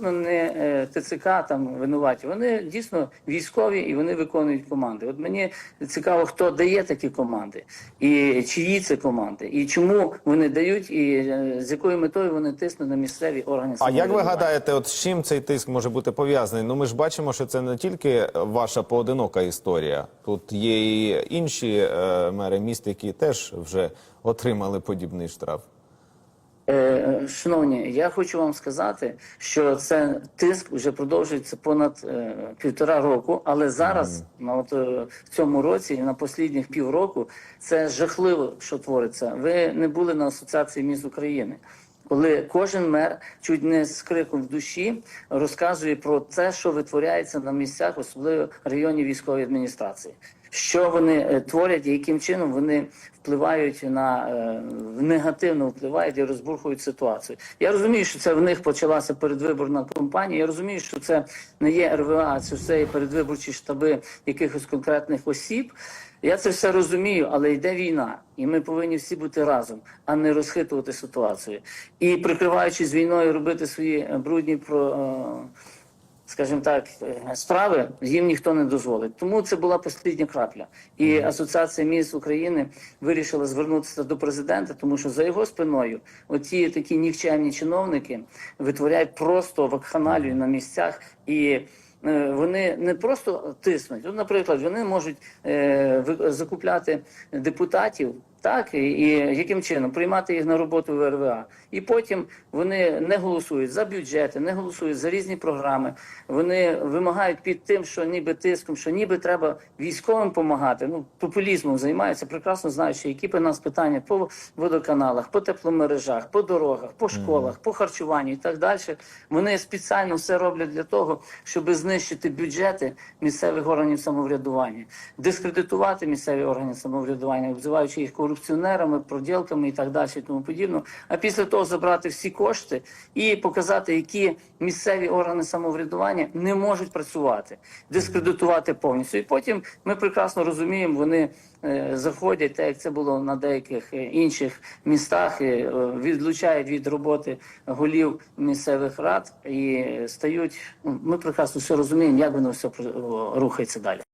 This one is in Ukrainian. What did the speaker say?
не е, ТЦК там винуваті. Вони дійсно військові і вони виконують команди. От мені цікаво, хто дає такі команди, і чиї це команди, і чому вони дають, і е, з якою метою вони тиснуть на місцеві органи. А як ви гадаєте, от з чим цей тиск може бути пов'язаний? Ну ми ж бачимо, що це не тільки ваша поодинока історія. Тут є і інші е, мери міст, які теж вже отримали подібний штраф. Е, Шановні, я хочу вам сказати, що це тиск вже продовжується понад е, півтора року, але зараз, на от е, в цьому році, і на послідніх півроку, це жахливо, що твориться. Ви не були на асоціації міст України. Коли кожен мер чуть не з криком в душі розказує про те, що витворяється на місцях, особливо районів військової адміністрації, що вони е, творять і яким чином вони впливають на е, негативно впливають і розбурхують ситуацію. Я розумію, що це в них почалася передвиборна кампанія. Я розумію, що це не є РВА, це все є передвиборчі штаби якихось конкретних осіб. Я це все розумію, але йде війна, і ми повинні всі бути разом, а не розхитувати ситуацію. І прикриваючись війною, робити свої е, брудні про. е, скажімо так, е, справи їм ніхто не дозволить. Тому це була остання крапля. І Асоціація міст України вирішила звернутися до президента, тому що за його спиною оці такі нікчемні чиновники витворяють просто вакханалію на місцях і. Е, Вони не просто тиснуть. От, наприклад, вони можуть е, закупляти депутатів, так і, і яким чином приймати їх на роботу в РВА. І потім вони не голосують за бюджети, не голосують за різні програми. Вони вимагають під тим, що ніби тиском, що ніби треба військовим допомагати. Ну популізмом займаються, прекрасно знаючи, які б у нас питання по водоканалах, по тепломережах, по дорогах, по школах, по харчуванню і так далі. Вони спеціально все роблять для того, щоб знищити бюджети місцевих органів самоврядування, дискредитувати місцеві органи самоврядування, обзиваючи їх корупціонерами, проділками і так далі, і тому подібно. А після того забрати всі кошти і показати, які місцеві органи самоврядування не можуть працювати, дискредитувати повністю. І потім ми прекрасно розуміємо, вони е, заходять, так як це було на деяких е, інших містах, е, відлучають від роботи голів місцевих рад і стають. ну, Ми прекрасно все як воно все рухається далі.